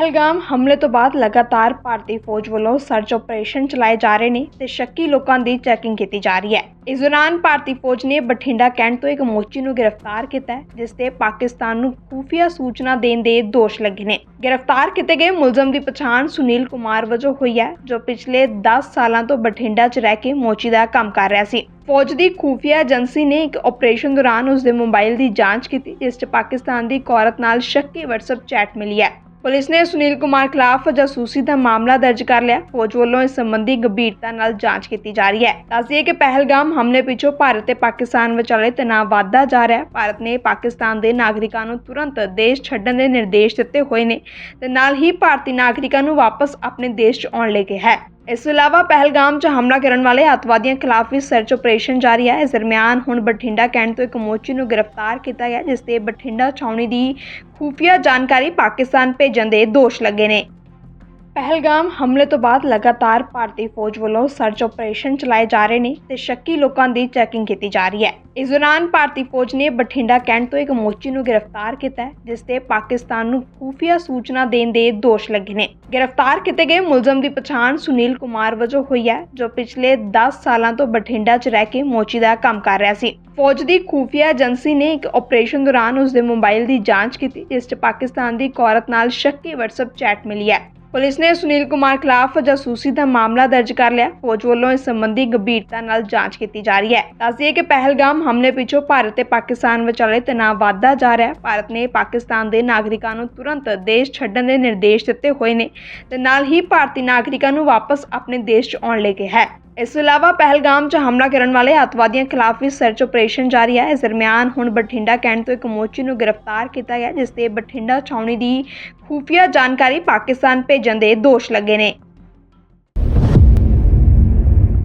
ਪਹਿਲਗਾਮ ਹਮਲੇ ਤੋਂ ਬਾਅਦ ਲਗਾਤਾਰ ਭਾਰਤੀ ਫੌਜ ਵੱਲੋਂ ਸਰਚ ਆਪਰੇਸ਼ਨ ਚਲਾਏ ਜਾ ਰਹੇ ਨੇ ਤੇ ਸ਼ੱਕੀ ਲੋਕਾਂ ਦੀ ਚੈਕਿੰਗ ਕੀਤੀ ਜਾ ਰਹੀ ਹੈ। ਇਸ ਦੌਰਾਨ ਭਾਰਤੀ ਫੌਜ ਨੇ ਬਠਿੰਡਾ ਕੈਂਟ ਤੋਂ ਇੱਕ ਮੋਚੀ ਨੂੰ ਗ੍ਰਿਫਤਾਰ ਕੀਤਾ ਹੈ, ਜਿਸ ਤੇ ਪਾਕਿਸਤਾਨ ਨੂੰ ਖੂਫੀਆ ਸੂਚਨਾ ਦੇਣ ਦੇ ਦੋਸ਼ ਲੱਗੇ ਨੇ। ਗ੍ਰਿਫਤਾਰ ਕੀਤੇ ਗਏ ਮੁਲਜ਼ਮ ਦੀ ਪਛਾਣ ਸੁਨੀਲ ਕੁਮਾਰ ਵਜੋਂ ਹੋਈ ਹੈ, ਜੋ ਪਿਛਲੇ 10 ਸਾਲਾਂ ਤੋਂ ਬਠਿੰਡਾ 'ਚ ਰਹਿ ਕੇ ਮੋਚੀ ਦਾ ਕੰਮ ਕਰ ਰਿਹਾ ਸੀ। ਫੌਜ ਦੀ ਖੂਫੀਆ ਏਜੰਸੀ ਨੇ ਇੱਕ ਆਪਰੇਸ਼ਨ ਦੌਰਾਨ ਉਸ ਦੇ ਮੋਬਾਈਲ ਦੀ ਜਾਂਚ ਕੀਤੀ, ਜਿਸ 'ਚ ਪਾਕਿਸਤਾਨ ਦੀ ਇੱਕ ਔਰਤ ਨਾਲ ਸ਼ੱਕੀ WhatsApp ਚੈਟ ਮਿਲੀ ਹੈ। ਪੁਲਿਸ ਨੇ ਸੁਨੀਲ ਕੁਮਾਰ ਖਿਲਾਫ ਜਾਸੂਸੀ ਦਾ ਮਾਮਲਾ ਦਰਜ ਕਰ ਲਿਆ। ਫੌਜ ਵੱਲੋਂ ਇਸ ਸੰਬੰਧੀ ਗੰਭੀਰਤਾ ਨਾਲ ਜਾਂਚ ਕੀਤੀ ਜਾ ਰਹੀ ਹੈ। ਦੱਸਦੀਏ ਕਿ ਪਹਿਲਗਾਮ ਹਮਲੇ ਪਿੱਛੋਂ ਭਾਰਤ ਤੇ ਪਾਕਿਸਤਾਨ ਵਿਚਾਲੇ ਤਣਾਅ ਵਧਦਾ ਜਾ ਰਿਹਾ ਹੈ। ਭਾਰਤ ਨੇ ਪਾਕਿਸਤਾਨ ਦੇ ਨਾਗਰਿਕਾਂ ਨੂੰ ਤੁਰੰਤ ਦੇਸ਼ ਛੱਡਣ ਦੇ ਨਿਰਦੇਸ਼ ਦਿੱਤੇ ਹੋਏ ਨੇ ਤੇ ਨਾਲ ਹੀ ਭਾਰਤੀ ਨਾਗਰਿਕਾਂ ਨੂੰ ਵਾਪਸ ਆਪਣੇ ਦੇਸ਼ 'ਚ ਆਉਣ ਲਈ ਕਿਹਾ ਹੈ। ਇਸ ਤੋਂ ਇਲਾਵਾ ਪਹਿਲਗਾਮ 'ਚ ਹਮਲਾ ਕਰਨ ਵਾਲੇ ਅੱਤਵਾਦੀਆਂ ਖਿਲਾਫ ਵੀ ਸਰਚ ਆਪਰੇਸ਼ਨ ਜਾਰੀ ਹੈ। ਇਸ ਦਰਮਿਆਨ ਹੁਣ ਬਠਿੰਡਾ ਕੈਂਟ ਤੋਂ ਇੱਕ ਮੋਚੀ ਨੂੰ ਗ੍ਰਿਫਤਾਰ ਕੀਤਾ ਗਿਆ, ਜਿਸ ਤੇ ਬਠਿੰਡਾ ਛਾਉਣੀ ਦੀ ਖੂਫੀਆ ਜਾਣਕਾਰੀ ਪਾਕਿਸਤਾਨ ਭੇਜਣ ਦੇ ਦੋਸ਼ ਲੱਗੇ ਨੇ। ਪਹਿਲਗਾਮ ਹਮਲੇ ਤੋਂ ਬਾਅਦ ਲਗਾਤਾਰ ਭਾਰਤੀ ਫੌਜ ਵੱਲੋਂ ਸਰਚ ਆਪਰੇਸ਼ਨ ਚਲਾਏ ਜਾ ਰਹੇ ਨੇ ਤੇ ਸ਼ੱਕੀ ਲੋਕਾਂ ਦੀ ਚੈਕਿੰਗ ਕੀਤੀ ਜਾ ਰਹੀ ਹੈ। ਇਸ ਦੌਰਾਨ ਭਾਰਤੀ ਫੌਜ ਨੇ ਬਠਿੰਡਾ ਕੈਂਟ ਤੋਂ ਇੱਕ ਮੋਚੀ ਨੂੰ ਗ੍ਰਿਫਤਾਰ ਕੀਤਾ ਜਿਸ ਤੇ ਪਾਕਿਸਤਾਨ ਨੂੰ ਖੂਫੀਆ ਸੂਚਨਾ ਦੇਣ ਦੇ ਦੋਸ਼ ਲੱਗੇ ਨੇ। ਗ੍ਰਿਫਤਾਰ ਕੀਤੇ ਗਏ ਮੁਲਜ਼ਮ ਦੀ ਪਛਾਣ ਸੁਨੀਲ ਕੁਮਾਰ ਵਜੋਂ ਹੋਈ ਹੈ, ਜੋ ਪਿਛਲੇ 10 ਸਾਲਾਂ ਤੋਂ ਬਠਿੰਡਾ 'ਚ ਰਹਿ ਕੇ ਮੋਚੀ ਦਾ ਕੰਮ ਕਰ ਰਿਹਾ ਸੀ। ਫੌਜ ਦੀ ਖੂਫੀਆ ਏਜੰਸੀ ਨੇ ਇੱਕ ਆਪਰੇਸ਼ਨ ਦੌਰਾਨ ਉਸ ਦੇ ਮੋਬਾਈਲ ਦੀ ਜਾਂਚ ਕੀਤੀ, ਜਿਸ 'ਚ ਪਾਕਿਸਤਾਨ ਦੀ ਇੱਕ ਔਰਤ ਨਾਲ ਸ਼ੱਕੀ WhatsApp ਚੈਟ ਮਿਲੀ ਹੈ। ਪੁਲਿਸ ਨੇ ਸੁਨੀਲ ਕੁਮਾਰ ਖਿਲਾਫ ਜਾਸੂਸੀ ਦਾ ਮਾਮਲਾ ਦਰਜ ਕਰ ਲਿਆ। ਫੌਜ ਵੱਲੋਂ ਇਸ ਸੰਬੰਧੀ ਗੰਭੀਰਤਾ ਨਾਲ ਜਾਂਚ ਕੀਤੀ ਜਾ ਰਹੀ ਹੈ। ਦੱਸਦੀਏ ਕਿ ਪਹਿਲਗਾਮ ਹਮਲੇ ਪਿੱਛੋਂ ਭਾਰਤ ਤੇ ਪਾਕਿਸਤਾਨ ਵਿਚਾਲੇ ਤਣਾਅ ਵਧਦਾ ਜਾ ਰਿਹਾ ਹੈ। ਭਾਰਤ ਨੇ ਪਾਕਿਸਤਾਨ ਦੇ ਨਾਗਰਿਕਾਂ ਨੂੰ ਤੁਰੰਤ ਦੇਸ਼ ਛੱਡਣ ਦੇ ਨਿਰਦੇਸ਼ ਦਿੱਤੇ ਹੋਏ ਨੇ ਤੇ ਨਾਲ ਹੀ ਭਾਰਤੀ ਨਾਗਰਿਕਾਂ ਨੂੰ ਵਾਪਸ ਆਪਣੇ ਦੇਸ਼ 'ਚ ਆਉਣ ਲਈ ਕਿਹਾ ਹੈ। ਇਸ ਤੋਂ ਇਲਾਵਾ ਪਹਿਲਗਾਮ 'ਚ ਹਮਲਾ ਕਰਨ ਵਾਲੇ ਅੱਤਵਾਦੀਆਂ ਖਿਲਾਫ ਵੀ ਸਰਚ ਆਪਰੇਸ਼ਨ ਜਾਰੀ ਹੈ। ਇਸ ਦਰਮਿਆਨ ਹੁਣ ਬਠਿੰਡਾ ਕੈਂਟ ਤੋਂ ਇੱਕ ਮੋਚੀ ਨੂੰ ਗ੍ਰਿਫਤਾਰ ਕੀਤਾ ਗਿਆ, ਜਿਸ ਤੇ ਬਠਿੰਡਾ ਛਾਉਣੀ ਦੀ ਖੂਫੀਆ ਜਾਣਕਾਰੀ ਪਾਕਿਸਤਾਨ ਭੇਜਣ ਦੇ ਦੋਸ਼ ਲੱਗੇ ਨੇ।